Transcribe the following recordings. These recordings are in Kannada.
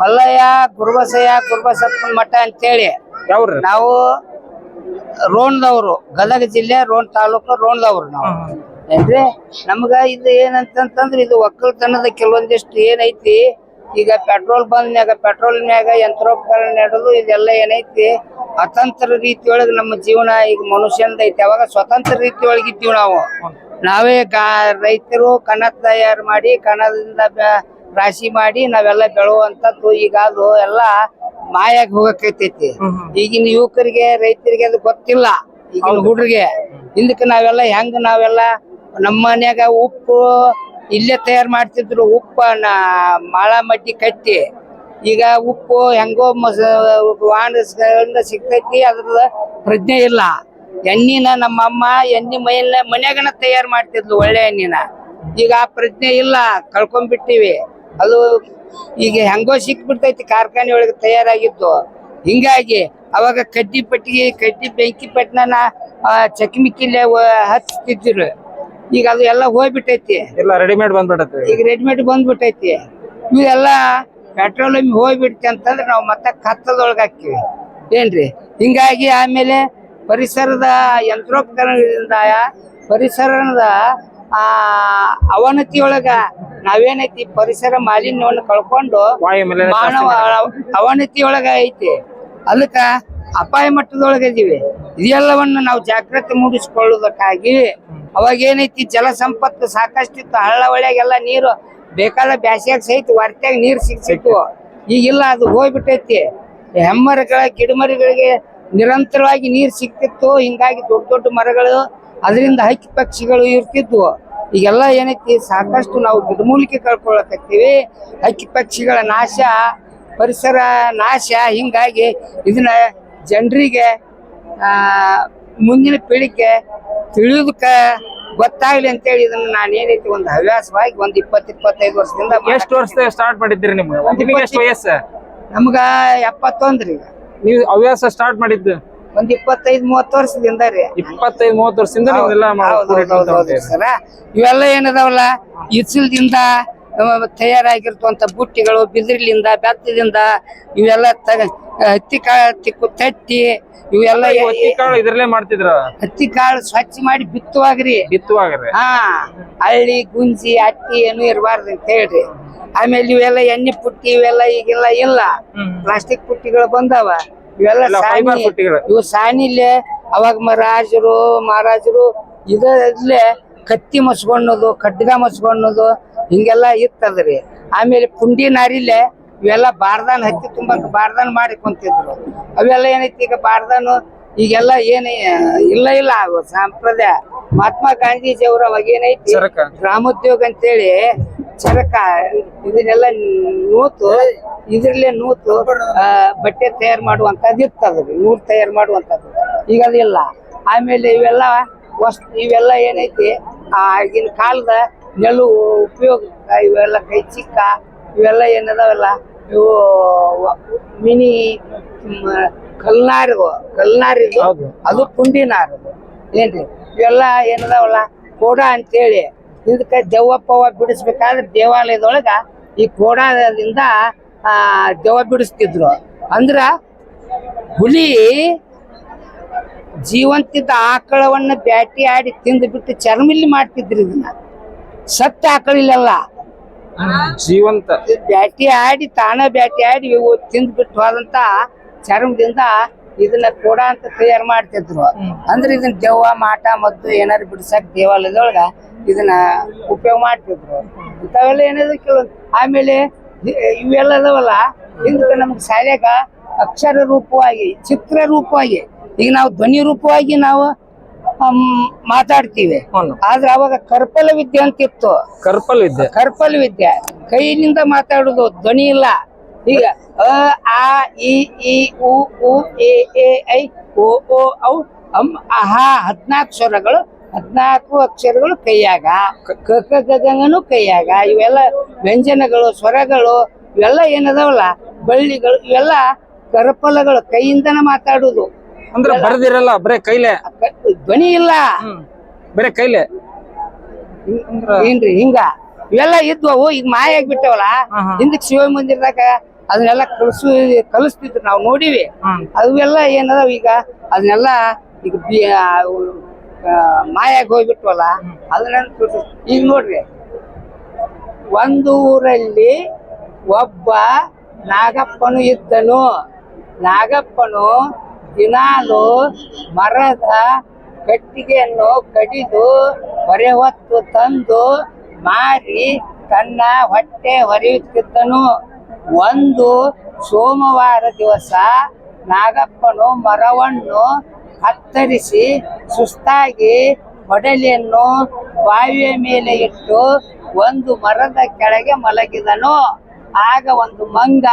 ಮಲ್ಲಯ್ಯ ಗುರುಬಸಯ್ಯ ಗುರುಬಸಪ್ಪನ ಮಠ ಅಂತೇಳಿ ಯಾವ್ರಿ ನಾವು ರೋಣದವ್ರು. ಗದಗ ಜಿಲ್ಲೆ ರೋಣ ತಾಲೂಕು ರೋಣದವ್ರು ನಾವು. ಏನ್ರಿ? ನಮ್ಗ ಇದು ಏನಂತಂತಂದ್ರ ಇದು ಒಕ್ಕಲ್ತನದ ಕೆಲವೊಂದಿಷ್ಟು ಏನೈತಿ ಈಗ ಪೆಟ್ರೋಲ್ ಬಂದ್ ಮ್ಯಾಗ ಪೆಟ್ರೋಲ್ ಮ್ಯಾಗ ಯಂತ್ರೋಪಕರಣ ನಡೆದು ಇದೆಲ್ಲ ಏನೈತಿ ಅತಂತ್ರ ರೀತಿಯೊಳಗೆ ನಮ್ಮ ಜೀವನ ಈಗ ಮನುಷ್ಯನದ ಐತಿ. ಅವಾಗ ಸ್ವತಂತ್ರ ರೀತಿಯೊಳಗಿದ್ದೀವಿ ನಾವು. ನಾವೇ ಗಾ ರೈತರು ಕಣ ತಯಾರು ಮಾಡಿ ಕಣದಿಂದ ರಾಶಿ ಮಾಡಿ ನಾವೆಲ್ಲ ಬೆಳುವಂತದ್ದು ಈಗ ಅದು ಎಲ್ಲ ಮಾಯಾಗಿ ಹೋಗಕೈತೈತಿ. ಈಗಿನ ಯುವಕರಿಗೆ ರೈತರಿಗೆ ಅದು ಗೊತ್ತಿಲ್ಲ. ಈಗಿನ ಹುಡ್ರಿಗೆ. ಹಿಂದಕ್ಕೆ ನಾವೆಲ್ಲ ಹೆಂಗ್ ನಾವೆಲ್ಲ ನಮ್ಮ ಮನ್ಯಾಗ ಉಪ್ಪು ಇಲ್ಲೇ ತಯಾರು ಮಾಡ್ತಿದ್ರು ಉಪ್ಪನ್ನ ಮಾಳ ಮಡ್ಡಿ ಕಟ್ಟಿ. ಈಗ ಉಪ್ಪು ಹೆಂಗೋ ಮಸ ವಾಣಿಸ್ಕೊಂಡ ಸಿಗ್ತೈತಿ ಅದ್ರದ ಪ್ರಜ್ಞೆ ಇಲ್ಲ. ಎಣ್ಣಿನ ನಮ್ಮ ಅಮ್ಮ ಎಣ್ಣೆ ಮೈಯನ್ನ ಮನ್ಯಾಗನ ತಯಾರು ಮಾಡ್ತಿದ್ಲು ಒಳ್ಳೆ ಎಣ್ಣಿನ. ಈಗ ಆ ಪ್ರಜ್ಞೆ ಇಲ್ಲ ಕಳ್ಕೊಂಡ್ಬಿಟ್ಟಿವಿ. ಅದು ಈಗ ಹೆಂಗೋ ಸಿಕ್ಬಿಡ್ತೈತಿ ಕಾರ್ಖಾನೆ ಒಳಗೆ ತಯಾರಾಗಿತ್ತು ಹಿಂಗಾಗಿ ಅವಾಗ ಕಡ್ಡಿ ಪಟ್ಟಿಗೆ ಕಡ್ಡಿ ಬೆಂಕಿ ಪಟ್ಟಣ ಚಕ್ಮಿಕ್ಕಿಲೆ ಹಚ್ತಿದ್ರು. ಈಗ ಅದು ಎಲ್ಲ ಹೋಗ್ಬಿಟ್ಟೈತಿ. ಎಲ್ಲ ರೆಡಿಮೇಡ್ ಬಂದ್ಬಿಡತ್ತೆ ಈಗ ರೆಡಿಮೇಡ್ ಬಂದ್ಬಿಟ್ಟೈತಿ ಇವೆಲ್ಲ ಪೆಟ್ರೋಲ್ ಹೋಗ್ಬಿಡ್ತಿ ಅಂತಂದ್ರೆ ನಾವು ಮತ್ತೆ ಕತ್ತದೊಳಗೆ ಹಾಕ್ತೀವಿ. ಏನ್ರಿ? ಹಿಂಗಾಗಿ ಆಮೇಲೆ ಪರಿಸರದ ಯಂತ್ರೋಪಕರಣದಿಂದ ಪರಿಸರದ ಆ ಅವನತಿಯೊಳಗ ನಾವೇನೈತಿ ಪರಿಸರ ಮಾಲಿನ್ಯವನ್ನು ಕಳ್ಕೊಂಡು ಮಾನವ ಅವನತಿಯೊಳಗ ಐತಿ. ಅದಕ್ಕ ಅಪಾಯ ಮಟ್ಟದೊಳಗ ಇದೀವಿ. ಇದೆಲ್ಲವನ್ನು ನಾವು ಜಾಗೃತಿ ಮೂಡಿಸಿಕೊಳ್ಳುವುದಕ್ಕಾಗಿ ಅವಾಗ ಏನೈತಿ ಜಲ ಸಂಪತ್ತು ಸಾಕಷ್ಟಿತ್ತು. ಹಳ್ಳ ಹೊಳ್ಯಾಗೆಲ್ಲ ನೀರು ಬೇಕಾದ ಬ್ಯಾಸಿಯಾಗ ಸಹಿತ ವರ್ತ್ಯಾಗ ನೀರು ಸಿಗ್ತಿತ್ತು. ಈಗಿಲ್ಲ ಅದು ಹೋಗ್ಬಿಟ್ಟೈತಿ. ಹೆಮ್ಮರಗಳ ಗಿಡಮರಗಳಿಗೆ ನಿರಂತರವಾಗಿ ನೀರು ಸಿಗ್ತಿತ್ತು. ಹಿಂಗಾಗಿ ದೊಡ್ಡ ದೊಡ್ಡ ಮರಗಳು ಅದರಿಂದ ಹಕ್ಕಿ ಪಕ್ಷಿಗಳು ಇರ್ತಿದ್ವು. ಈಗೆಲ್ಲ ಏನೈತಿ? ಸಾಕಷ್ಟು ನಾವು ಗಿಡಮೂಲಿಕೆ ಕಳ್ಕೊಳಕತ್ತೀವಿ. ಹಕ್ಕಿ ಪಕ್ಷಿಗಳ ನಾಶ ಪರಿಸರ ನಾಶ ಹಿಂಗಾಗಿ ಇದನ್ನ ಜನರಿಗೆ ಮುಂದಿನ ಪೀಳಿಗೆ ತಿಳಿಯೋದಕ್ಕ ಗೊತ್ತಾಗ್ಲಿ ಅಂತೇಳಿ ಇದನ್ನ ನಾನು ಏನೈತಿ ಒಂದು ಹವ್ಯಾಸವಾಗಿ ಒಂದು ಇಪ್ಪತ್ತು ಇಪ್ಪತ್ತೈದು ವರ್ಷದಿಂದ ಎಷ್ಟು ವರ್ಷ ಸ್ಟಾರ್ಟ್ ಮಾಡಿದ್ದೀರಿ ನಿಮ್ಗೆ ನಿಮಗೆ ಎಷ್ಟು ವಯಸ್ಸು? ನಮ್ಗ ಎಪ್ಪತ್ತೊಂದ್ರಿ ಈಗ ನೀವು ಹವ್ಯಾಸ ಸ್ಟಾರ್ಟ್ ಮಾಡಿದ್ದು? ಒಂದ್ ಇಪ್ಪತ್ತೈದ್ ಮೂವತ್ತು ವರ್ಷದಿಂದ ರೀ. ಇಪ್ಪತ್ತೈದು ಮೂವತ್ತು ವರ್ಷದಿಂದ ನೀವೆಲ್ಲ ಹೌದ್ ಹೌದ್ ಹೌದ್ ಹೌದ್ ಸರ. ಇವೆಲ್ಲ ಏನದಾವಲ್ಲ ಇಸಿಲ್ದಿಂದ ತಯಾರಾಗಿರ್ತವಂತ ಬುಟ್ಟಿಗಳು ಬಿದಿರ್ಲಿಂದ ಬೆತ್ತದಿಂದ ಇವೆಲ್ಲ ತಗ ಹತ್ತಿ ಕಾಳು ತಿಕ್ಕು ತಟ್ಟಿ ಇವೆಲ್ಲ ಹತ್ತಿ ಕಾಳು ಇದ್ರಲ್ಲೇ ಮಾಡ್ತಿದ್ರ? ಹತ್ತಿ ಕಾಳು ಸ್ವಚ್ಛ ಮಾಡಿ ಬಿತ್ತುವಾಗ್ರಿ. ಬಿತ್ತುವಾಗ್ರಿ. ಹಾ ಹಳ್ಳಿ ಗುಂಜಿ ಅಟ್ಟಿ ಏನು ಇರಬಾರ್ದು ಅಂತ ಹೇಳ್ರಿ. ಆಮೇಲೆ ಇವೆಲ್ಲ ಎಣ್ಣೆ ಪುಟ್ಟಿ ಇವೆಲ್ಲ ಈಗೆಲ್ಲ ಇಲ್ಲ. ಪ್ಲಾಸ್ಟಿಕ್ ಪುಟ್ಟಿಗಳು ಬಂದಾವ. ಇವೆಲ್ಲ ಫೈಬರ್ ಪುಟ್ಟಿಗಳು. ಇವು ಸಾಣಿಲೆ ಅವಾಗ ರಾಜರು ಮಹಾರಾಜರು ಇದರಲ್ಲೇ ಕತ್ತಿ ಮಸ್ಕೊಳೋದು ಖಡ್ಗ ಮಸ್ಕೊಳೋದು ಹಿಂಗೆಲ್ಲ ಇತ್ತದ್ರಿ. ಆಮೇಲೆ ಪುಂಡಿ ನಾರಿಲೆ ಇವೆಲ್ಲ ಬಾರ್ದಾನ್ ಹತ್ತಿ ತುಂಬಾಕ ಬಾರ್ದಾನ್ ಮಾಡಿ ಕುಂತಿದ್ರು. ಅವೆಲ್ಲ ಏನೈತಿ ಈಗ ಬಾರ್ದಾನು? ಈಗೆಲ್ಲ ಏನ ಇಲ್ಲ ಇಲ್ಲ ಸಂಪ್ರದಾಯ. ಮಹಾತ್ಮ ಗಾಂಧೀಜಿ ಅವ್ರ ಅವಾಗ ಏನೈತಿ. ಗ್ರಾಮೋದ್ಯೋಗ ಅಂತೇಳಿ ಚರಕ ಇದನ್ನೆಲ್ಲ ನೂತು ಇದ್ರಲ್ಲೇ ನೂತು ಬಟ್ಟೆ ತಯಾರು ಮಾಡುವಂತದ್ದು ಇರ್ತದ ನೂರು ತಯಾರು ಮಾಡುವಂಥದ್ದು. ಈಗ ಅದಿಲ್ಲ ಆಮೇಲೆ ಇವೆಲ್ಲ ವಸ್ ಇವೆಲ್ಲ ಏನೈತಿ? ಆಗಿನ ಕಾಲದ ನೆಲು ಉಪಯೋಗ ಇವೆಲ್ಲ ಕೈ ಚಿಕ್ಕ ಇವೆಲ್ಲ ಏನದಾವಲ್ಲ? ಇವು ಮಿನಿ ಕಲ್ನಾರು ಕಲ್ನಾರಿದು ಅದು ಪುಂಡಿ ನಾರು. ಏನ್ರಿ? ಇವೆಲ್ಲ ಏನದಾವಲ್ಲ? ಕೋಡ ಅಂತೇಳಿ ಇದಕ್ಕೆ ದೆವ್ವಪ್ಪವ ಬಿಡಿಸ್ಬೇಕಾದ್ರೆ ದೇವಾಲಯದೊಳಗ ಈ ಕೋಡಾದಿಂದ ಆ ದೆವ್ವ ಬಿಡಿಸ್ತಿದ್ರು. ಅಂದ್ರ ಹುಲಿ ಜೀವಂತಿದ್ದ ಆಕಳವನ್ನ ಬ್ಯಾಟಿ ಆಡಿ ತಿಂದು ಬಿಟ್ಟು ಚರ್ಮಿಲ್ಲಿ ಮಾಡ್ತಿದ್ರು ಇದನ್ನ. ಸತ್ತ ಆಕಳಿಲ್ಲಲ್ಲ. ಜೀವಂತ. ಬ್ಯಾಟಿ ಆಡಿ ತಾನ ಬ್ಯಾಟಿ ಆಡಿ ಇವು ತಿಂದು ಬಿಟ್ಟು ಹೋದಂತ ಚರ್ಮದಿಂದ ಇದನ್ನ ಕೋಡ ಅಂತ ತಯಾರು ಮಾಡ್ತಿದ್ರು. ಅಂದ್ರೆ ಇದನ್ನ ದೆವ್ವ ಮಾಟ ಮದ್ದು ಏನಾರು ಬಿಡ್ಸಕ್ ದೇವಾಲಯದೊಳಗ ಇದನ್ನ ಉಪಯೋಗ ಮಾಡ್ತಿದ್ರು. ಇಂಥವೆಲ್ಲ ಏನಿದೆ ಕೆಲವೊಂದು ಆಮೇಲೆ ಇ- ಇವೆಲ್ಲ ಅದಾವಲ್ಲ ಹಿಂದಕ್ಕೆ ನಮ್ಗೆ ಶಾಲೆಗ ಅಕ್ಷರ ರೂಪವಾಗಿ ಚಿತ್ರ ರೂಪವಾಗಿ ಈಗ ನಾವು ಧ್ವನಿ ರೂಪವಾಗಿ ನಾವು ಮಾತಾಡ್ತೀವಿ. ಆದ್ರೆ ಅವಾಗ ಕರ್ಪಲ ವಿದ್ಯೆ ಅಂತ ಇತ್ತು ಕರ್ಪಲ್ ವಿದ್ಯೆ. ಕರ್ಪಲ್ ವಿದ್ಯೆ. ಕೈಯಿಂದ ಮಾತಾಡುದು ಧ್ವನಿ ಇಲ್ಲ. ಈಗ ಅ ಆ ಇ ಈ ಉ ಉ ಎ ಎ ಐ ಓ ಓ ಔ ಅಂ ಅಹ ಹದ್ನಾಲ್ಕು ಸ್ವರಗಳು ಹದ್ನಾಲ್ಕು ಅಕ್ಷರಗಳು ಕೈಯಾಗ ಕ ಕ ಗ ಕೈಯಾಗ ಇವೆಲ್ಲ ವ್ಯಂಜನಗಳು ಸ್ವರಗಳು ಇವೆಲ್ಲ ಏನದಾವಲ್ಲ? ಬಳ್ಳಿಗಳು ಇವೆಲ್ಲ ಕರಪಲಗಳು ಕೈಯಿಂದನ ಮಾತಾಡುದು. ಅಂದ್ರೆ ಬರ್ದಿರಲ್ಲ ಬರೇ ಕೈಲೆ? ಧ್ವನಿ ಇಲ್ಲ. ಬರೇ ಕೈಲೆ? ಏನ್ರಿ ಹಿಂಗ ಇವೆಲ್ಲ ಇದ್ವವು ಈಗ ಮಾಯ ಹಾ. ಹಿಂದಕ್ ಶಿವ ಮಂದಿರದಾಗ ಅದನ್ನೆಲ್ಲ ಕಲಸು ಕಲಿಸ್ತಿದ್ರು ನಾವು ನೋಡಿವಿ. ಅವೆಲ್ಲ ಏನದಾವ ಈಗ? ಅದನ್ನೆಲ್ಲ ಈಗ ಬಿ ಅವು, ಆ, ಮಾಯ ಆಗಿ ಹೋಗ್ಬಿಟ್ವಲ್ಲ ಅದನ್ನ ಈಗ ನೋಡ್ರಿ ಒಂದು ಊರಲ್ಲಿ ಒಬ್ಬ ನಾಗಪ್ಪನು ಇದ್ದನು. ನಾಗಪ್ಪನು ದಿನಾಲು ಮರದ ಕಟ್ಟಿಗೆಯನ್ನು ಕಡಿದು ಹೊರೆ ಹೊತ್ತು ತಂದು ಮಾರಿ ತನ್ನ ಹೊಟ್ಟೆ ಹೊರೆಯುತ್ತಿದ್ದನು. ಒಂದು ಸೋಮವಾರ ದಿವಸ ನಾಗಪ್ಪನು ಮರವನ್ನು ಕತ್ತರಿಸಿ ಸುಸ್ತಾಗಿ ಹೊಡಲಿಯನ್ನು ಬಾವಿಯ ಮೇಲೆ ಇಟ್ಟು ಒಂದು ಮರದ ಕೆಳಗೆ ಮಲಗಿದನು. ಆಗ ಒಂದು ಮಂಗ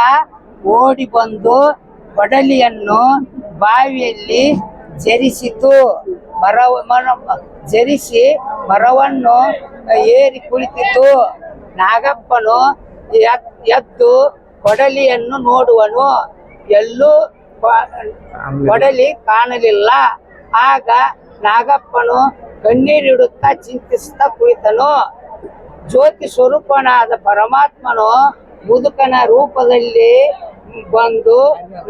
ಓಡಿ ಬಂದು ಕೊಡಲಿಯನ್ನು ಬಾವಿಯಲ್ಲಿ ಜರಿಸಿತು. ಮರ ಜರಿಸಿ ಮರವನ್ನು ಏರಿ ಕುಳಿತಿತು. ನಾಗಪ್ಪನು ಎದ್- ಎದ್ದು ಕೊಡಲಿಯನ್ನು ನೋಡುವನು. ಎಲ್ಲೂ ಕೊಡಲಿ ಕಾಣಲಿಲ್ಲ. ಆಗ ನಾಗಪ್ಪನು ಕಣ್ಣೀರಿಡುತ್ತಾ ಚಿಂತಿಸುತ್ತಾ ಕುಳಿತನು. ಜ್ಯೋತಿ ಸ್ವರೂಪನಾದ ಪರಮಾತ್ಮನು ಮುದುಕನ ರೂಪದಲ್ಲಿ ಬಂದು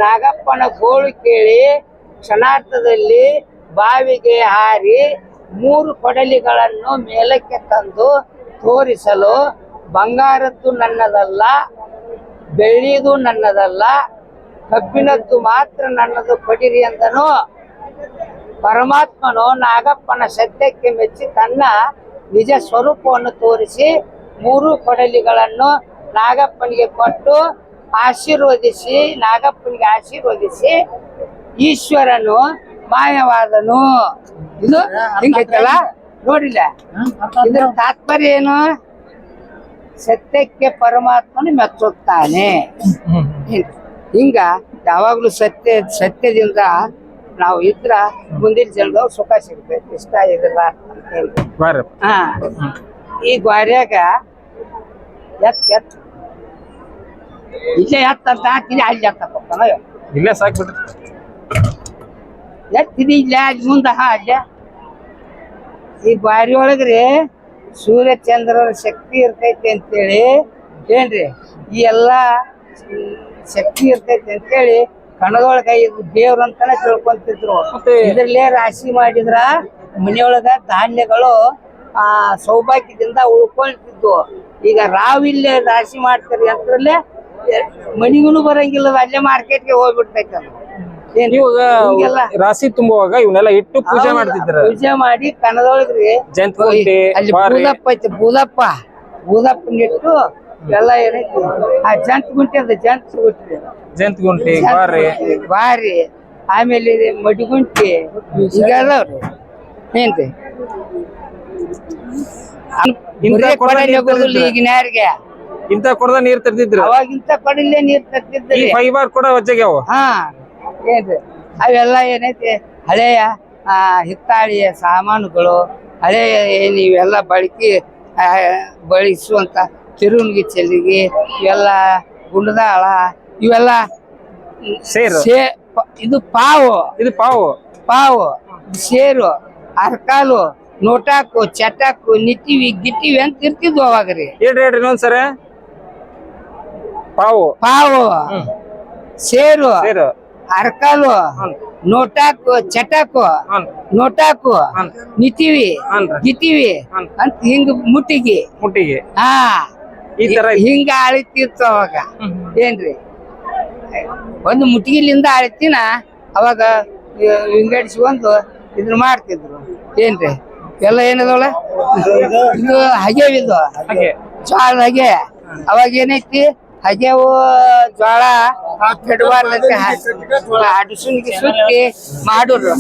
ನಾಗಪ್ಪನ ಗೋಳು ಕೇಳಿ ಕ್ಷಣಾರ್ಥದಲ್ಲಿ ಬಾವಿಗೆ ಹಾರಿ ಮೂರು ಕೊಡಲಿಗಳನ್ನು ಮೇಲಕ್ಕೆ ತಂದು ತೋರಿಸಲು ಬಂಗಾರದ್ದು ನನ್ನದಲ್ಲ ಬೆಳ್ಳಿದು ನನ್ನದಲ್ಲ ಕಬ್ಬಿನದ್ದು ಮಾತ್ರ ನನ್ನದು ಕೊಡಿರಿ ಅಂದನು. ಪರಮಾತ್ಮನು ನಾಗಪ್ಪನ ಸತ್ಯಕ್ಕೆ ಮೆಚ್ಚಿ ತನ್ನ ನಿಜ ಸ್ವರೂಪವನ್ನು ತೋರಿಸಿ ಮೂರು ಕೊಡಲಿಗಳನ್ನು ನಾಗಪ್ಪನಿಗೆ ಕೊಟ್ಟು ಆಶೀರ್ವದಿಸಿ ನಾಗಪ್ಪನಿಗೆ ಆಶೀರ್ವದಿಸಿ ಈಶ್ವರನು ಮಾಯವಾದನು. ಇದು ಹಿಂಗೈತಲ್ಲ ನೋಡಿಲ್ಲ. ಇದ್ರ ತಾತ್ಪರ್ಯ ಏನು? ಸತ್ಯಕ್ಕೆ ಪರಮಾತ್ಮನು ಮೆಚ್ಚುತ್ತಾನೆ. ಹಿಂಗ್- ಯಾವಾಗ್ಲೂ ಸತ್ಯ ಸತ್ಯದಿಂದ ನಾವು ಇದ್ರ ಮುಂದಿನ ಜನ್ಮದವ್ರು ಸುಖ ಸಿಗ್ತೈತಿ ಇಷ್ಟ ಇದಿಲ್ಲ ಹಾ. ಈ ಗ್ವಾರ್ಯಾಗ ಎತ್ ಎತ್. ಇಲ್ಲೇ ಎತ್ತ ಅಂತ ಹಾಕಿನಿ ಅಲ್ಲಿ ಎತ್ತಪ್ಪ ಇಲ್ಲೇ ಸಾಕು ಎತ್ತಿನಿ ಇಲ್ಲೇ ಅಲ್ಲಿ ಮುಂದ ಹಾ ಅಲ್ಲೇ. ಈ ಗ್ವಾರಿ ಒಳಗ್ರಿ ಸೂರ್ಯ ಚಂದ್ರರ ಶಕ್ತಿ ಇರ್ತೈತಿ ಅಂತೇಳಿ ಏನ್ರಿ? ಈ ಎಲ್ಲಾ ಶಕ್ತಿ ಇರ್ತೈತಿ ಅಂತೇಳಿ ಕಣದೊಳಗ ಇದು ದೇವ್ರ ಅಂತಾನೆ ತಿಳ್ಕೊಂತಿದ್ರು. ಇದ್ರಲ್ಲೇ ರಾಶಿ ಮಾಡಿದ್ರ ಮನೆಯೊಳಗ ಧಾನ್ಯಗಳು ಆ ಸೌಭಾಗ್ಯದಿಂದ ಉಳ್ಕೊಳ್ತಿದ್ವು. ಈಗ ರಾವಿಲ್ಲೇ ರಾಶಿ ಮಾಡ್ತಾರೆ ಅದ್ರಲ್ಲೇ ಮನಿಗೂ ಬರಂಗಿಲ್ಲ ಅಲ್ಲೇ ಮಾರ್ಕೆಟ್ಗೆ ಹೋಗ್ಬಿಡ್ತೈತೆ ರಾಶಿ ತುಂಬುವಾಗ ಇವನ್ನೆಲ್ಲ ಇಟ್ಟು ಪೂಜೆ ಮಾಡ್ತಿದ್ರ ಪೂಜೆ ಮಾಡಿ ಕಣದೊಳಗ್ರಿ. ಜಂತ. ಬೂದಪ್ಪ ಐತಿ ಬೂದಪ್ಪ ಬೂದಪ್ಪನಿಟ್ಟು ಎಲ್ಲ ಏನೈತಿ ಆ ಜಂತ್ ಗುಂಟಿ ಅದ ಜಂತ್ ಗುಂಟಿ. ಜಂತಗುಂಟಿ ಬಾರಿ ಬಾರಿ ಆಮೇಲೆ ಇದು ಮಡಿಗುಂಟಿ ಈಗ ಅದಾವ್ರಿ ಏನ್ರಿ. ಈಗಿನ ಯಾರಿಗೆ ಇಂತ ಕೊಡದ ನೀರ್ ತರ್ತಿದ್ರು ಅವಾಗ ಇಂತ ಕೊಡಲ್ಲೇ ನೀರ್ ತರ್ತಿದ್ರಿ ಫೈಬರ್ ಕೂಡ ವಜ್ಜಾಗ್ಯಾವ ಹಾ. ಏನ್ರಿ? ಅವೆಲ್ಲ ಏನೈತಿ? ಹಳೆಯ ಹಿತ್ತಾಳಿಯ ಸಾಮಾನುಗಳು ಹಳೆಯ ಏನ್ ಇವೆಲ್ಲ ಬಳಕೆ ಬಳಸುವಂತ ತಿರುವಣಿಗೆ ಚೆಲ್ಲಿಗೆ ಇವೆಲ್ಲ ಗುಂಡದಾಳ ಇವೆಲ್ಲ ಸೇರು. ಸೇ ಪ- ಇದು ಪಾವು. ಇದು ಪಾವು. ಪಾವು ಸೇರು ಅರ್ಕಾಲು ನೋಟಾಕು ಚಟಾಕು ನಿಟ್ಟಿವಿ ಗಿಟ್ಟಿವಿ ಅಂತ ಇರ್ತಿದ್ವು ಅವಾಗ ರೀ. ಹೇಳ್ರಿ ಹೇಳ್ರಿ ಇನ್ನೊಂದ್ಸರಿ ಪಾವು. ಪಾವು ಹ್ಮ್. ಸೇರು ಸೇರು. ಅರ್ಕಾಲು ಹ್ಮ್. ನೋಟಾಕು ಚಟಾಕು ನೋಟಾಕು ಹ್ಮ್. ಗಿಟ್ಟಿವಿ ಹ್ಮ್. ಅಂತ ಹಿಂಗ ಮುಟ್ಟಿಗೆ. ಮುಟ್ಟಿಗೆ. ಹಾ. ಈ ತರ. ಹಿಂಗ ಆಳ್ತಿತ್ತು ಅವಾಗ. ಏನ್ರಿ? ಒಂದು ಮುಟ್ಟಿಗೆಲಿಂದ ಆಳಿತಿನ ಅವಾಗ ವಿಂಗಡಿಸ್ಕೊಂಡು ಇದನ್ನ ಮಾಡ್ತಿದ್ರು. ಏನ್ರಿ? ಎಲ್ಲ ಏನದವಳ? ಇದು ಹಾಗೆ ಜ್ವಾಳ ಹಗೆ. ಅವಾಗ ಏನೈತಿ? ಹಗೆವು ಜ್ವಾಳ ಕೆಡಬಾರ್ದಂತೆ ಅಡಿಸುನಿಗೆ ಸುತ್ತಿ ಮಾಡುದು.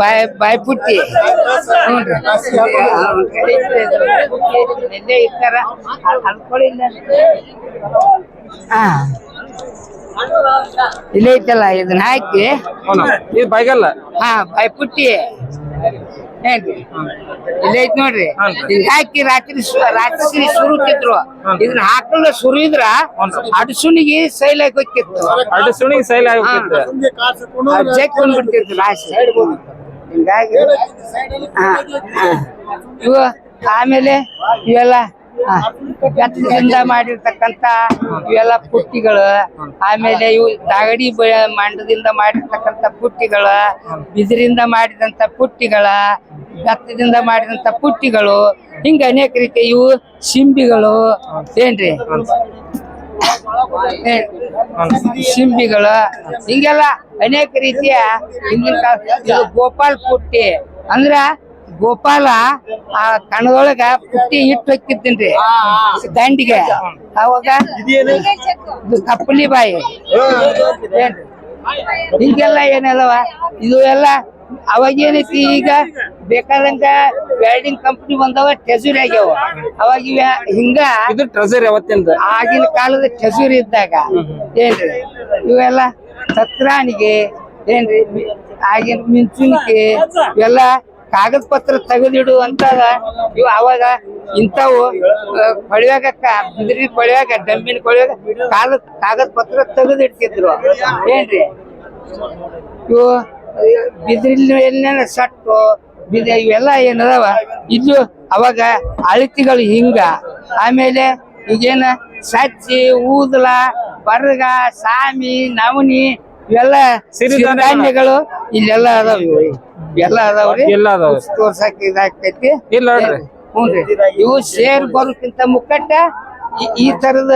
ಬಾಯ್ ಬಾಯ್ ಪುಟ್ಟಿ ಹ್ಞೂನ್ರಿ. ಎಲ್ಲೇ ಇರ್ತಾರ ಅನ್ಕೊಳ್ಳಿಲ್ಲ ಹಾ. ಇಲ್ಲೇ ಐತಲ್ಲ ಇದನ್ನ ಹಾಕಿ. ಬೈಗಲ್ಲ ಹಾ ಬಾಯ್ ಪುಟ್ಟಿ ಏನ್ರಿ ಇಲ್ಲೇ ಐತ್ ನೋಡ್ರಿ. ಹಿಂಗ್ ಹಾಕಿ ರಾತ್ರಿ ರಾತ್ರಿ ಸುರುತ್ತಿದ್ರು ಇದನ್ನ ಹಾಕಲ್ಲ ಸುರಿದ್ರ ಅಡಸುನಿಗೆ ಸೈಲಾಗಿ ಹೋಗ್ತಿತ್ತು. ಅಡಸುಣಿಗೆ ಸೈಲ್ ಬಂದ್ಬಿಡ್ತಿತ್ತು ರಾಶಿ ಹಿಂಗಾಗಿ. ಇವು ಆಮೇಲೆ ಇವೆಲ್ಲ ಬೆತ್ತದಿಂದ ಮಾಡಿರ್ತಕ್ಕಂತ ಇವೆಲ್ಲ ಪುಟ್ಟಿಗಳು ಆಮೇಲೆ ಇವು ದಾಗಡಿ ಮಂಡದಿಂದ ಮಾಡಿರ್ತಕ್ಕಂತ ಪುಟ್ಟಿಗಳ ಬಿದಿರಿಂದ ಮಾಡಿದಂತ ಪುಟ್ಟಿಗಳ ಬೆತ್ತದಿಂದ ಮಾಡಿದಂತ ಪುಟ್ಟಿಗಳು ಹಿಂಗ ಅನೇಕ ರೀತಿಯ ಇವು ಸಿಂಬಿಗಳು ಏನ್ರಿ? ಸಿಂಬಿಗಳು ಹಿಂಗೆಲ್ಲ ಅನೇಕ ರೀತಿಯ ಹಿಂದಿನ ಗೋಪಾಲ್ ಪುಟ್ಟಿ. ಅಂದ್ರ ಗೋಪಾಲ ಆ ಕಣದೊಳಗ ಪುಟ್ಟಿ ಇಟ್ಟು ಹಾಕಿತ್ತೇನ್ರಿ ದಂಡಿಗೆ. ಅವಾಗ ಕಪ್ಪಲಿ ಬಾಯಿ. ಹಿಂಗೆಲ್ಲ ಏನಲ್ಲವ? ಇದು ಎಲ್ಲ ಅವಾಗ ಏನೈತಿ ಈಗ ಬೇಕಾದಂಗ ವೆಲ್ಡಿಂಗ್ ಕಂಪನಿ ಬಂದವ ಟೆಸೂರಿ ಆಗ್ಯಾವ. ಅವಾಗ ಇವ ಹಿಂಗ ಇದು ಅವತ್ತಿಂದ. ಆಗಿನ ಕಾಲದ ಟೆಸೂರಿ ಇದ್ದಾಗ ಏನ್ರಿ? ಇವೆಲ್ಲ ಸತ್ರಾಣಿಗೆ ಏನ್ರಿ? ಆಗಿನ ಮಿಂಚುಣಿಕೆ ಇವೆಲ್ಲ ಕಾಗದ ಪತ್ರ ತೆಗೆದಿಡು ಅಂತ ಇವು ಅವಾಗ ಇಂಥವು ಆ, ಕೊಳಿಯಾಗ ಕ- ಬಿದಿರಿ ಕೊಳಿಯಾಗ ಡಂಬಿನ ಕೊಳಿಯಾಗ ಕಾಗದ ಕಾಗದ ಪತ್ರ ತೆಗೆದಿಡ್ತಿದ್ರು. ಏನ್ರಿ? ಇವು ಬಿದಿರಿನ ಸಟ್ಟು ಬಿದ ಇವೆಲ್ಲ ಏನದಾವ? ಇದು ಅವಾಗ ಅಳತಿಗಳು ಹಿಂಗ. ಆಮೇಲೆ ಈಗೇನ ಸಚ್ಚಿ ಊದಲ ಬರ್ಗ ಸಾಮಿ ನವನಿ ಇವೆಲ್ಲ ಸಿರಿಧಾನ್ಯಗಳು. ಇಲ್ಲೆಲ್ಲ ಅದಾವ ಇವು. ಇವೆಲ್ಲ ಅದಾವ್ರಿ ಎಲ್ಲ ಅದಾವ. ತೋರ್ಸಕ್ ಇದಾಗ್ತೈತಿ. ಇಲ್ಲ ನೋಡ್ರಿ. ಹ್ಞೂನ್ರಿ ಇವು ಸೇರ್ ಬರೋಕ್ಕಿಂತ ಮುಕ್ಕಟ್ಟ ಈ ತರದ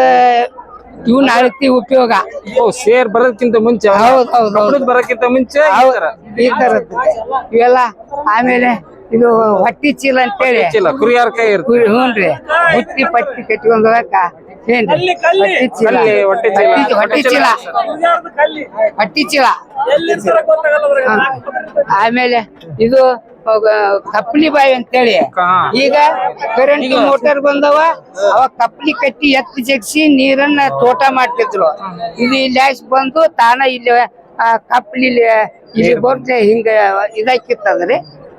ಇವ್ನ ಅಳತಿ ಉಪಯೋಗ. ಓ ಸೇರ್ ಬರೋದಕ್ಕಿಂತ ಮುಂಚೆ? ಹೌದು ಹೌದು ಹೌದ್. ಕಬ್ಬಣದ್ ಬರೋಕ್ಕಿಂತ ಮುಂಚೆ ಈ ಹೌದ್. ತರ? ಈ ತರದ್ದು. ಇವೆಲ್ಲ ಆಮೇಲೆ ಇದು ಹೊಟ್ಟಿ ಚೀಲ ಅಂತೇಳಿ ಚೀಲ ಕುರಿಯಾರ ಕೈ ಇರ್ತದೆ ಬುಟ್ಟಿ ಪಟ್ಟಿ ಕಟ್ಕೊಂಡ್ ಹೋಗಕ್ಕ. ಏನ್ರಿ? ಹೊಟ್ಟಿ ಚೀಲ. ಕಲ್ಲಿ, ಹೊಟ್ಟೆ ಚೀಲ. ಹೊಟ್ಟಿ- ಹೊಟ್ಟಿ ಚೀಲ. ಹೊಟ್ಟಿ ಚೀಲ. ಹಾ. ಆಮೇಲೆ ಇದು ಕಪ್ಲಿ ಬಾವಿ ಅಂತೇಳಿ. ಹೇಳಿ ಈಗ ಕರೆಂಟ್ ಮೋಟರ್ ಬಂದವ ಅವ ಕಪ್ಲಿ ಕಟ್ಟಿ ಎತ್ತಿ ಜಗ್ಸಿ ನೀರನ್ನ ತೋಟ ಮಾಡ್ತಿದ್ರು. ಇದು ಇಲ್ಲಿ ಹಾಯ್ಸ್ ಬಂದು ತಾನ ಇಲ್ಲಿ ಕಪ್ಲಿ ಇಲ್ಲಿ ಇಲ್ಲಿ ಬರ್ತೆ ಹಿಂಗ ಇದಾಕಿತ್ತಂದ್ರೆ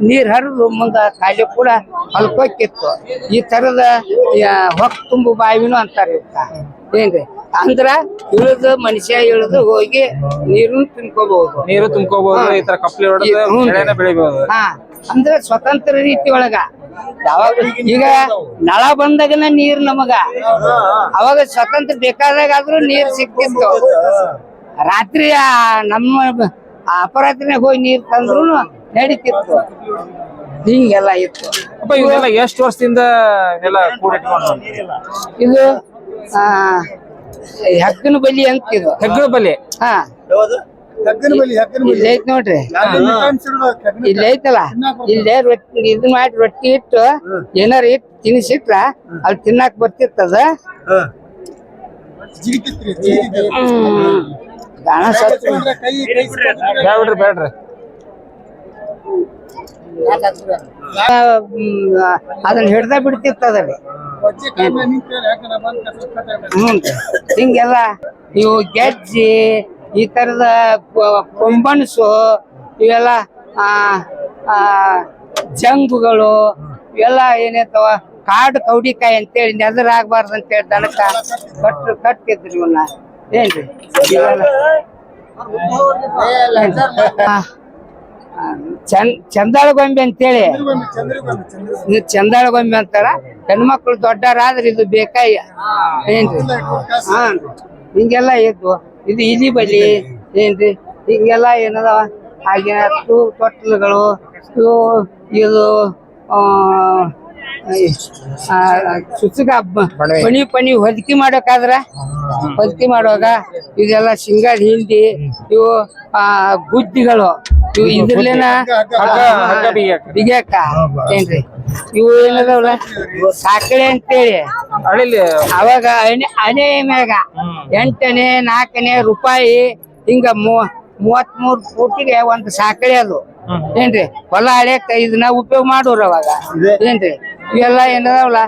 ನೀರ್ ಹರಿದು ಮುಂದ ಕಾಲಿ ಕೂಡ ಹೊಲ್ಕೋಕಿತ್ತು. ಈ ತರದ ಹೊಕ್ ತುಂಬು ಬಾವಿನೂ ಅಂತಾರ ಏನ್ರಿ? ಅಂದ್ರ ಇಳಿದು ಮನುಷ್ಯ ಇಳಿದು ಹೋಗಿ ನೀರು ತುಂಬ್ಕೋಬಹುದು. ನೀರು ತುಂಬ್ಕೋಬಹುದು ಈ ತರ ಕಪ್ಲಿ ಹೊಡೆದು ಬೆಳಿಬಹುದು ಹಾ. ಅಂದ್ರೆ ಸ್ವತಂತ್ರ ರೀತಿ ಒಳಗ. ಯಾವಾಗ ಈಗ ನಳ ಬಂದಾಗನ ನೀರ್ ನಮಗ. ಅವಾಗ ಸ್ವತಂತ್ರ ಬೇಕಾದಾಗಾದ್ರೂ ನೀರ್ ಸಿಕ್ತಿತ್ತು ರಾತ್ರಿ ನಮ್ಮ ಅಪರಾತ್ರಿನಾಗ ಹೋಗಿ ನೀರ್ ತಂದ್ರು ನಡೀತಿತ್ತು. ಹಿಂಗೆಲ್ಲ ಇತ್ತು. ಅಪ್ಪ ಇವೆಲ್ಲ ಎಷ್ಟು ವರ್ಷದಿಂದ ಎಲ್ಲ ಕೂಡಿಟ್ಕೊಂಡು ಇದು ಹಗ್ಗನ ಬಲಿ ಅಂತ ಇದು. ಹಗ್ಗನ ಬಲಿ ಹಾ. ನೋಡ್ರಿ. ಇಲ್ಲೇತಲ್ಲ ಇಲ್ಲೇ ರೊಟ್ಟಿ ಇದನ್ ಮಾಡಿ ರೊಟ್ಟಿ ಇಟ್ಟು ಏನಾರ ಇಟ್ಟು ತಿನ್ಸಿಟ್ರ ಅಲ್ಲಿ ತಿನ್ನಾಕ್ ಬರ್ತಿತ್ತದ ಗಾಣ ಸತ್ತು ಅದನ್ನ ಹಿಡ್ದ ಬಿಡ್ತಿರ್ತದ್ರಿ ಹ್ಮ್. ಹಿಂಗೆಲ್ಲ ಇವು ಗೆಜ್ಜಿ ಈ ತರದ ಕೊಂಬನ್ಸು ಇವೆಲ್ಲ ಜಂಗುಗಳು ಇವೆಲ್ಲ ಏನೈತವ ಕಾಡು ಕೌಡಿಕಾಯಿ ಅಂತೇಳಿ ನೆದರಾಗಬಾರ್ದು ಅಂತೇಳಿ ದನಕ ಕಟ್ಟು ಕಟ್ಟಿದ್ರಿ ಇವನ್ನ ಏನ್ರಿ? ಚಂದ್ ಚಂದಾಳ ಗೊಂಬೆ ಅಂತೇಳಿ. ಇದು ಚಂದಾಳ ಗೊಂಬೆ ಅಂತಾರ. ಹೆಣ್ಮಕ್ಳು ದೊಡ್ಡರಾದ್ರೆ ಇದು ಬೇಕಾಯ ಏನ್ರಿ? ಹಾ, ಹಿಂಗೆಲ್ಲ ಇದ್ವು. ಇದು ಇಲಿ ಬಲಿ ಏನ್ರಿ? ಹಿಂಗೆಲ್ಲ ಏನದಾವ? ಹಾಗೆ ಹತ್ತು ತೊಟ್ಲುಗಳು ಇವು ಇದು ಸುಸುಗ ಪಣಿ ಪಣಿ ಹೊದಕಿ ಮಾಡೋಕಾದ್ರ ಹೊದಕಿ ಮಾಡುವಾಗ ಇದೆಲ್ಲ ಶೃಂಗಾರ ಹಿಂಡಿ ಇವು ಆ ಗುದ್ದಿಗಳು ಇವು ಏನ್ರಿ? ಇವು ಏನದವಲ್ಲ ಸಾಕಳೆ ಅಂತೇಳಿ. ಅವಾಗ ಅಣೆ ಮ್ಯಾಗ ಎಂಟನೇ ನಾಲ್ಕನೇ ರೂಪಾಯಿ ಹಿಂಗ ಮೂವತ್ ಮೂವತ್ಮೂರ್ ಕೋಟಿಗೆ ಒಂದು ಸಾಕಳೆ ಅದು. ಏನ್ರಿ? ಹೊಲ ಹಳ್ಯಾಕ ಇದನ್ನ ಉಪಯೋಗ ಮಾಡೋರು ಅವಾಗ. ಏನ್ರಿ? ಇವೆಲ್ಲ ಏನದಾವಲ್ಲ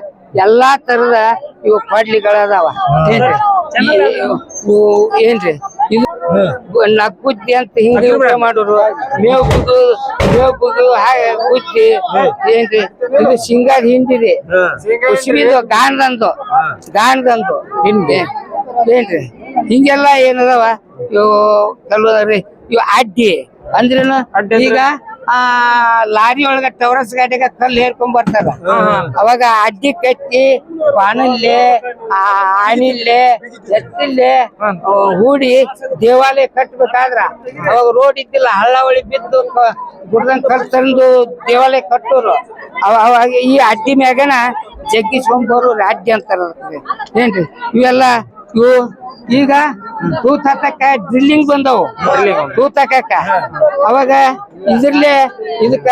ಎಲ್ಲಾ ತರದ ಇವು ಕೊಡ್ಲಿಗಳದಾವ. ಏನ್ರಿ? ಏನ್ರಿ? ನಗ್ಗುದ್ದಿ ಅಂತ ಹಿಂಗೆ ಊಟ ಮಾಡೋರು. ಮೇವುದು ಕುದು ಮೇವ್ ಕುದು ಹಾಗೆ ಕುಜ್ಜಿ ಏನ್ರಿ? ಇದು ಶೃಂಗಾರ ಹಿಂದಿದೆ ಕುಸಿಬಿದು ಗಾಣದಂದು. ಗಾಣದಂದು. ಹಿಂದೆ ಏನ್ರಿ? ಹಿಂಗೆಲ್ಲ ಏನದವ? ಇವು ಕಲ್ವದ್ರಿ ಇವು ಅಡ್ಡಿ. ಅಂದ್ರೇನು? ಈಗ ಆ ಲಾರಿ ಒಳಗ ಟವರಸ್ ಗಾಡಿಗ ಕಲ್ಲು ಹೇರ್ಕೊಂಡ್ ಬರ್ತಾರ. ಅವಾಗ ಅಡ್ಡಿ ಕಟ್ಟಿ ಬಾಣಲ್ಲೆ ಆಣಿಲ್ಲೆ ಎತ್ತಿಲ್ಲೆ ಹೂಡಿ ದೇವಾಲಯ ಕಟ್ಬೇಕಾದ್ರ. ಅವಾಗ ರೋಡ್ ಇದ್ದಿಲ್ಲ ಹಳ್ಳ ಹೊಳಿ ಬಿದ್ದು ಗುಡ್ದಂಗ್ ಕಲ್ ತಂದು ದೇವಾಲಯ ಕಟ್ಟೋರು. ಅವ- ಅವಾಗ ಈ ಅಡ್ಡಿ ಮ್ಯಾಗನ ಜಗ್ಗಿಸ್ಕೊಂಡ್ಬರು ರಾಜ್ಯ ಅಂತಾರ ಅದಕ್ಕೆ. ಏನ್ರಿ? ಇವೆಲ್ಲ ಇವು. ಈಗ ತೂತ್ ಹಾಕಕ್ಕ ಡ್ರಿಲ್ಲಿಂಗ್ ಬಂದವು. ತೂತ್ ಹಾಕಕ್ಕ ಅವಾಗ ಇದ್ರಲ್ಲೇ ಇದಕ್ಕ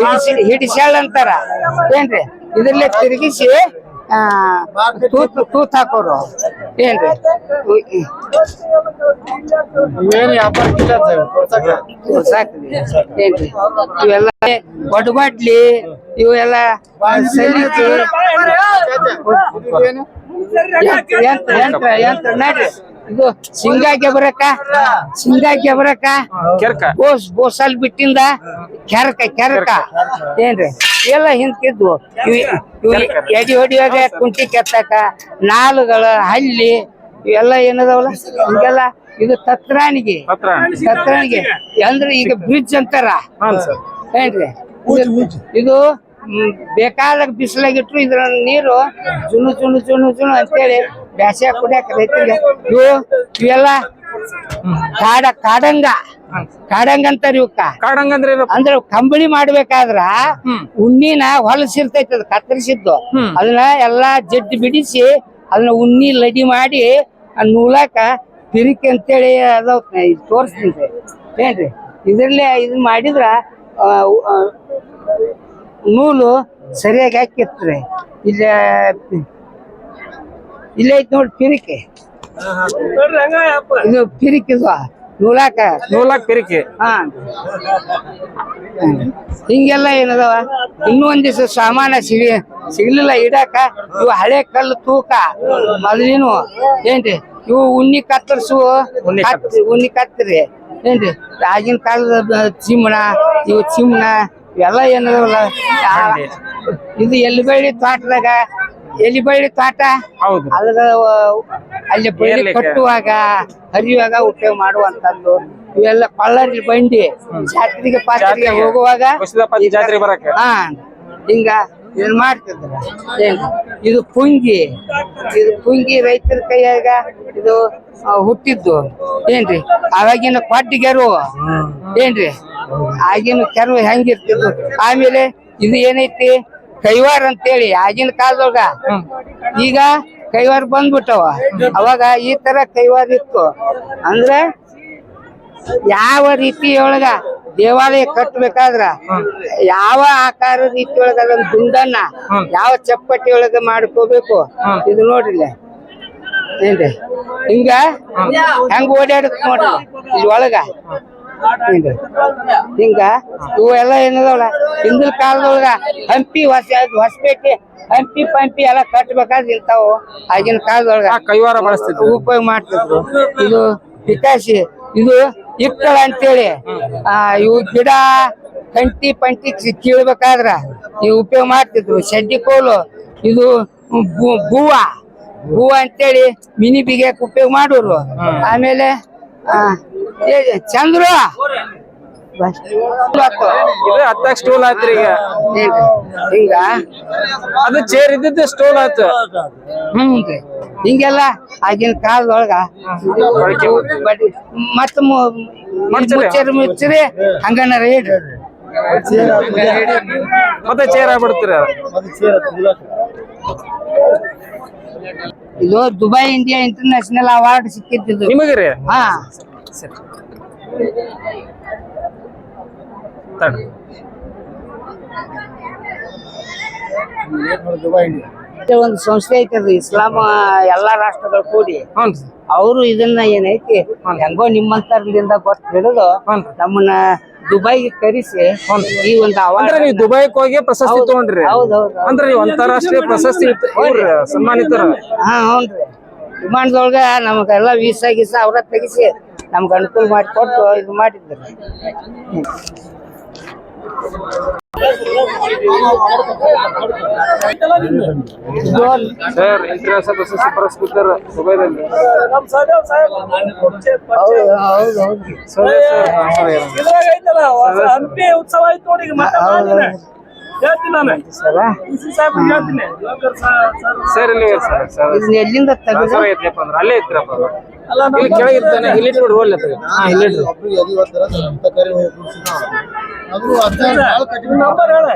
ಹಿಡಿಸಿ ಹಿಡಿಸ್ಯಾಳ ಅಂತಾರ. ಏನ್ರಿ? ಇದ್ರಲ್ಲೇ ತಿರುಗಿಸಿ ತೂತ್ ತೂತ್ ಹಾಕೋರು. ಏನ್ರಿ? ಸರ್ ಏನ್ರಿ? ಇವೆಲ್ಲ ಒಡಬಡ್ಲಿ ಇವೆಲ್ಲ ಸಲಿಕೆ. ಯಂತ್ರ ಯಂತ್ರ ಯಂತ್ರ ನೋಡ್ರಿ. ಇದು ಸಿಂಗಾಕೆ ಬರಕ ಸಿಂಗಾಕೆ ಬರಕ ಕೆರಕ. ಬೋಸ್ ಬೋಸಲ್ ಬಿಟ್ಟಿಂದ ಕೆರಕ ಕೆರಕ. ಏನ್ರಿ? ಎಲ್ಲ ಹಿಂದಿದ್ವು ಎಡಿ ಹೊಡಿಯೋಗ ಕುಂಟಿ ಕೆತ್ತಕ ನಾಲುಗಳು ಹಲ್ಲಿ ಇವೆಲ್ಲ ಏನದಾವಲ್ಲ? ಹಿಂಗೆಲ್ಲ ಇದು ತತ್ರಾಣಿಗೆ. ತತ್ರಾಣಿಗೆ. ಅಂದ್ರೆ ಈಗ ಬ್ರಿಡ್ಜ್ ಅಂತಾರ? ಏನ್ರಿ? ಇದು- ಬೇಕಾದಾಗ ಬಿಸಿಲಾಗಿಟ್ರು ಇದ್ರ ನೀರು ಜುನು ಜುನು ಜುನು ಜುನು ಅಂತೇಳಿ ಬ್ಯಾಸ್ಯಾಗ ಕುಡಿಯಾಕ ರೈತರಿಗೆ. ಇವು ಇವೆಲ್ಲ ಕಾಡ ಕಾಡಂಗ. ಕಾಡಂಗ ಅಂತಾರ ಇವಕ್ಕ. ಕಾಡಂಗ ಅಂದ್ರೆ ಅಂದ್ರ ಕಂಬಳಿ ಮಾಡ್ಬೇಕಾದ್ರ ಉಣ್ಣಿನ ಹೊಲಸಿರ್ತೈತಿ ಅದ್ ಕತ್ತರಿಸಿದ್ದು. ಅದನ್ನ ಎಲ್ಲಾ ಜಡ್ಡಿ ಬಿಡಿಸಿ ಅದನ್ನ ಉಣ್ಣಿ ಲಡಿ ಮಾಡಿ ಆ ನೂಲಾಕ ಪಿರಿಕೆ ಅಂತೇಳಿ ಅದಾವ ತೋರಿಸ್ತೀನಿ ಏನ್ರಿ? ಇದ್ರಲ್ಲೇ ಇದನ್ನ ಮಾಡಿದ್ರ ನೂಲು ಸರಿಯಾಗಿ ಹಾಕಿರ್ತಾರೆ. ಇಲ್ಲ ಇಲ್ಲೇ ಐತಿ ನೋಡಿ ಪಿರಿಕೆ. ಇದು ಪಿರಿಕೆ ನೂಲಾಕ. ನೂಲಾಕ್ ಪಿರಿಕೆ. ಹಾ. ಹಿಂಗೆಲ್ಲ ಏನದವ? ಇನ್ನೂ ಒಂದ್ ದಿವಸ ಸಾಮಾನ ಸಿಗಿ ಸಿಗ್ಲಿಲ್ಲ ಇಡಾಕ. ಇವು ಹಳೆ ಕಲ್ಲು ತೂಕ. ಮೊದಲಿನ. ಏನ್ರಿ? ಇವು ಉಣ್ಣಿ ಕತ್ತರಿಸು. ಉಣ್ಣಿ ಉಣ್ಣಿ ಕತ್ತರಿ ಏನ್ರಿ? ಆಗಿನ ಕಾಲದ ಚಿಮ್ಣ ಇವು ಚಿಮ್ಣ ಇವೆಲ್ಲ ಏನಿಲ್ಲ ಇದು ಎಲ್ಲಿ ಬಳ್ಳಿ ತೋಟದಾಗ? ಎಲ್ಲಿ ಬಳ್ಳಿ ತೋಟ? ಹೌದು. ಅದ್ರ ಅಲ್ಲಿ ಬಳ್ಳಿ ಕಟ್ಟುವಾಗ ಹರಿಯುವಾಗ ಉಪಯೋಗ ಮಾಡುವಂತದ್ದು ಇವೆಲ್ಲ ಕೊಳ್ಳರಿ ಬಂಡಿ. ಜಾತ್ರೆಗೆ ಪಾತ್ರೆಗೆ ಹೋಗುವಾಗ ಹಾ. ಹಿಂಗ ಇದನ್ ಮಾಡ್ತಿದ್ರ ಏನ್? ಇದು ಪುಂಗಿ. ಇದು ಪುಂಗಿ ರೈತರ ಕೈಯಾಗ ಇದು ಹುಟ್ಟಿದ್ದು. ಏನ್ರಿ? ಅವಾಗಿನ ಕೊಟ್ಟಿಗೆರು ಏನ್ರಿ? ಆಗಿನ ಕೆರು ಹೆಂಗಿರ್ತಿದ್ದು ಆಮೇಲೆ ಇದು ಏನೈತಿ? ಕೈವಾರ ಅಂತೇಳಿ, ಆಗಿನ ಕಾಲದೊಳಗ. ಈಗ ಕೈವಾರ ಬಂದ್ಬಿಟ್ಟವ. ಅವಾಗ ಈ ತರ ಕೈವಾರ ಇತ್ತು. ಅಂದ್ರೆ ಯಾವ ರೀತಿ ಒಳಗ ದೇವಾಲಯ ಕಟ್ಟಬೇಕಾದ್ರ ಯಾವ ಆಕಾರ ರೀತಿ ಒಳಗ ಅದನ್ನ ದುಂಡನ್ನ ಯಾವ ಚಪ್ಪಟ್ಟಿ ಒಳಗ ಮಾಡ್ಕೋಬೇಕು ಇದು ನೋಡ್ರಿಲ್ಲ? ಏನ್ರಿ? ಹಿಂಗ ಹೆಂಗ ಓಡಾಡಕ್ ನೋಡ್ರಿ. ಇದ್ ಒಳಗ. ಹಿಂಗ. ಇವೆಲ್ಲ ಇವು ಎಲ್ಲ ಏನದವಲ್ಲ ಹಿಂದಿನ ಕಾಲದೊಳಗ ಹಂಪಿ ಹೊಸ ಹೊಸಪೇಟೆ ಹಂಪಿ ಪಂಪಿ ಎಲ್ಲ ಕಟ್ಬೇಕಾದ್ರೆ ಇಂತಾವು ಆಗಿನ ಕಾಲದೊಳಗ ಕೈವಾರ ಬಳಸ್ತಿದ್ರು. ಉಪಯೋಗ ಮಾಡ್ತಿದ್ರು. ಇದು ಪಿಕಾಸಿ ಇದು ಇಕ್ಕಳ ಅಂತೇಳಿ. ಆ ಇವು ಗಿಡ ಕಂಟಿ ಪಂಟಿ ಕೀಳ್ಬೇಕಾದ್ರ ಇವು ಉಪಯೋಗ ಮಾಡ್ತಿದ್ರು. ಶೆಡ್ಡಿ ಕೋಲು ಇದು ಬೂವ. ಅಂತ ಅಂತೇಳಿ ಮಿನಿ ಬಿಗ್ಯಾಕ ಉಪಯೋಗ ಮಾಡೋರು. ಆಮೇಲೆ ಚಂದ್ರು. ಇದು ಹತ್ತಾಕ್ ಸ್ಟೂಲ್ ಆತ್ರಿ ಈಗ? ಹಿಂಗ ಅದು ಚೇರ್ ಇದ್ದಿದ್ದು ಸ್ಟೂಲ್ ಆಯ್ತು. ಹ್ಮ್ ಹಿಂಗೆಲ್ಲ ಆಗಿನ ಕಾಲದೊಳಗ ಮತ್ತ ಮುಚ್ಚರಿ ಮುಚ್ಚರಿ ಹಂಗನ ರೇಟ್ ಮತ್ತೆ ಚೇರ್ ಆಗ್ಬಿಡ್ತೀರ? ಇದು ದುಬೈ ಇಂಡಿಯಾ ಇಂಟರ್ನ್ಯಾಷನಲ್ ಅವಾರ್ಡ್ ಸಿಕ್ಕಿದ್ದು ನಿಮಗೆ ರೀ ಹಾ. ತಡ್ರಿ. ಒಂದು ಸಂಸ್ಥೆ ಐತಿ ಇಸ್ಲಾಮ ಇಸ್ಲಾಂ ಎಲ್ಲಾ ರಾಷ್ಟ್ರಗಳು ಕೂಡಿ. ಅವರು ಇದನ್ನ ಏನೈತಿ ಹೆಂಗೋ ನಿಮ್ಮಂತರ್ಲಿಂದ ಗೊತ್ತ ಹಿಡಿದು ನಮ್ಮನ್ನ ದುಬೈಗೆ ಕರೆಸಿ ಈ ಒಂದು ಅಂದ್ರೆ ನೀವು ದುಬೈಗೆ ಹೋಗಿ ಪ್ರಶಸ್ತಿ ತಗೊಂಡ್ರಿ? ಅಂದ್ರೆ ನೀವು ಅಂತಾರಾಷ್ಟ್ರೀಯ ಪ್ರಶಸ್ತಿ ಸನ್ಮಾನಿತರ? ಹಾ ಹೌನ್ರಿ ವಿಮಾನದೊಳಗ ನಮಗೆಲ್ಲ ವೀಸಾ ಗೀಸಾ ಅವ್ರ ತೆಗಿಸಿ ನಮ್ಗೆ ಅನುಕೂಲ ಮಾಡಿಕೊಟ್ಟು ಇದು ಮಾಡಿದ್ರು. Sir interest bus super scooter ದುಬೈದಲ್ಲಿ sir sir Hampi Utsava ಆಯ್ತು ನೋಡಿ ಈಗ ಮತ್ತೆ ಮಾಡಿದ್ರೆ. ಹೇಳ್ತೀನಿ ನಾನು ಹೇಳ್ತೀನಿ ಸರ್ ಇಲ್ಲಿ ಸರ್ ಸರ್ ಎಲ್ಲಿಂದ ಸರ್ ಅಂದ್ರೆ ಅಲ್ಲೇ. ಅಲ್ಲ ಇಲ್ಲಿ ಕೆಳಗೆ ಇರ್ತಾನೆ ಇಲ್ಲಿ ಇಟ್ಬಿಡ್ರಿ ಒಳ್ಳೆ ಹಾ ಇಲ್ಲಿ ಇಡ್ರಿ ನಂಬರ್ ಹೇಳ.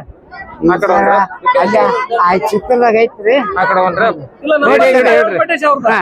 ಆ ಕಡೆ ಒಂದ್ರ ಅಲ್ಲ ಆ ಚಿತ್ರದಾಗ ಐತ್ರಿ. ಆ ಕಡೆ ಒಂದ್ರ ನೋಡಿ, ಹೇಳ್ರಿ. ಅವ್ರದ್ದು ಹಾ